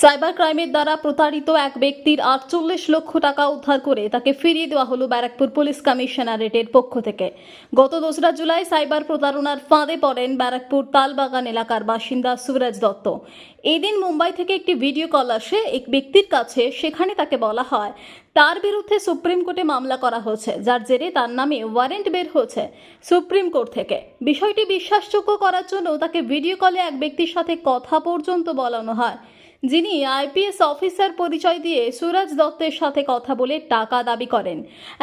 Cyber ক্রাইমের দ্বারা প্রতারিত এক ব্যক্তির আটচল্লিশ লক্ষ টাকা উদ্ধার করে তাকে ফিরিয়ে দেওয়া হলো ব্যারাকপুর পুলিশ কমিশনারেটের পক্ষ থেকে। গত দোসরা জুলাই সাইবার প্রতারণার ফাঁদে পড়েন ব্যারাকপুর তালবাগান এলাকার বাসিন্দা সুরজ দত্ত। এই দিন মুম্বাই থেকে একটি ভিডিও কল আসে, এক ব্যক্তির কাছে সেখানে তাকে বলা হয়, তার বিরুদ্ধে সুপ্রিম কোর্টে মামলা করা হয়েছে, যার জেরে তার নামে ওয়ারেন্ট বের হয়েছে সুপ্রিম কোর্ট থেকে। বিষয়টি বিশ্বাসযোগ্য করার জন্য তাকে ভিডিও কলে এক ব্যক্তির সাথে কথা পর্যন্ত বলানো হয়। যিনি আইপিএস অফিসার পরিচয় দিয়ে সুরজ দত্তের সাথে কথা বলে টাকা দাবি করেন।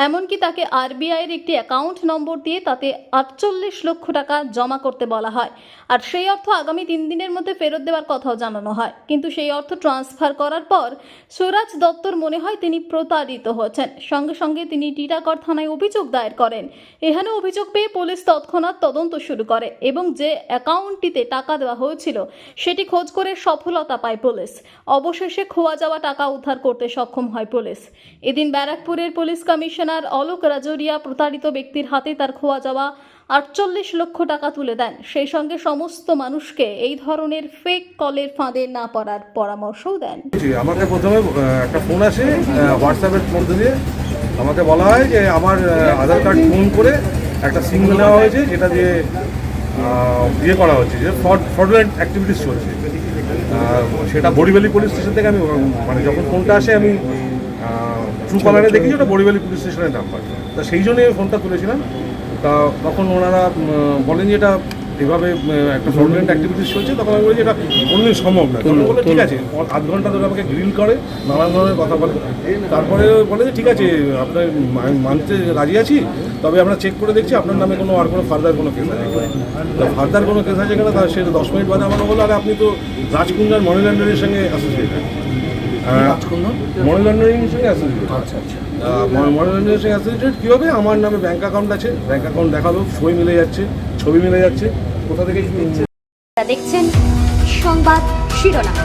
এমনকি তাকে আরবিআইয়ের একটি অ্যাকাউন্ট নম্বর দিয়ে তাতে আটচল্লিশ লক্ষ টাকা জমা করতে বলা হয়। আর সেই অর্থ আগামী তিন দিনের মধ্যে ফেরত দেওয়ার কথাও জানানো হয়। কিন্তু সেই অর্থ ট্রান্সফার করার পর সুরাজ দত্তর মনে হয় তিনি প্রতারিত হয়েছেন। সঙ্গে সঙ্গে তিনি টিটাগড় থানায় অভিযোগ দায়ের করেন। এখানে অভিযোগ পেয়ে পুলিশ তৎক্ষণাৎ তদন্ত শুরু করে এবং যে অ্যাকাউন্টটিতে টাকা দেওয়া হয়েছিল, সেটি খোঁজ করে সফলতা পায় পুলিশ। অবশেষে খোয়া যাওয়া টাকা উদ্ধার করতে সক্ষম হয় পুলিশ। এদিন ব্যারাকপুরের পুলিশ কমিশনার অলোক রাজরিয়া প্রতারিত ব্যক্তির হাতে তার খোয়া যাওয়া আটচল্লিশ লক্ষ টাকা তুলে দেন। সেই সঙ্গে সমস্ত মানুষকে এই ধরনের ফেক কলের ফাঁদে না পড়ার পরামর্শও দেন। আমাকে প্রথমে একটা ফোন আসে হোয়াটসঅ্যাপের মধ্যে দিয়ে। আমাকে বলা হয় যে আমার আধার কার্ড ফোন করে একটা সিম নেওয়া হয়েছে, যেটা দিয়ে ইয়ে করা হচ্ছে, যে ফ্রড ফ্রডুলেন্ট অ্যাক্টিভিটিস চলছে। সেটা বড়িবালি পুলিশ স্টেশন থেকে আমি মানে যখন ফোনটা আসে, আমি ট্রু কলারে দেখি যে ওটা বড়িবালি পুলিশ স্টেশনের নাম্বার তা সেই জন্যই আমি ফোনটা তুলেছিলাম। তা তখন ওনারা বলেন যে এটা এভাবে একটা ফ্রডুলেন্ট অ্যাক্টিভিটিস চলছে, তখন আমি বলি যে এটা কোনোদিন সম্ভব না তখন বলে ঠিক আছে আধ ঘণ্টা ধরে আমাকে গ্রিল করে, নানান ধরনের কথা বলে। তারপরে বলে যে, ঠিক আছে, আপনার মানতে রাজি আছি, তবে আমরা চেক করে দেখছি, আপনার নামে কোনো আর কোনো ফার্দার কোনো কেস আছে। তো ফার্দার কোনো কেস আছে কিনা তার সেটা দশ মিনিট বাদে আমাকে বলল, আর, আপনি তো রাজকুন্দার মানি লন্ডারের সঙ্গে অ্যাসোসিয়েটেড মানি সঙ্গে অ্যাসোসিয়েটেড আচ্ছা আচ্ছা। মানি লন্ডারিং সঙ্গে অ্যাসোসিয়েটেড কী হবে? আমার নামে ব্যাঙ্ক অ্যাকাউন্ট আছে। ব্যাঙ্ক অ্যাকাউন্ট দেখাল। সই মিলে যাচ্ছে। ছবি মিলে যাচ্ছে। কোথা থেকে দেখছেন সংবাদ শিরোনাম।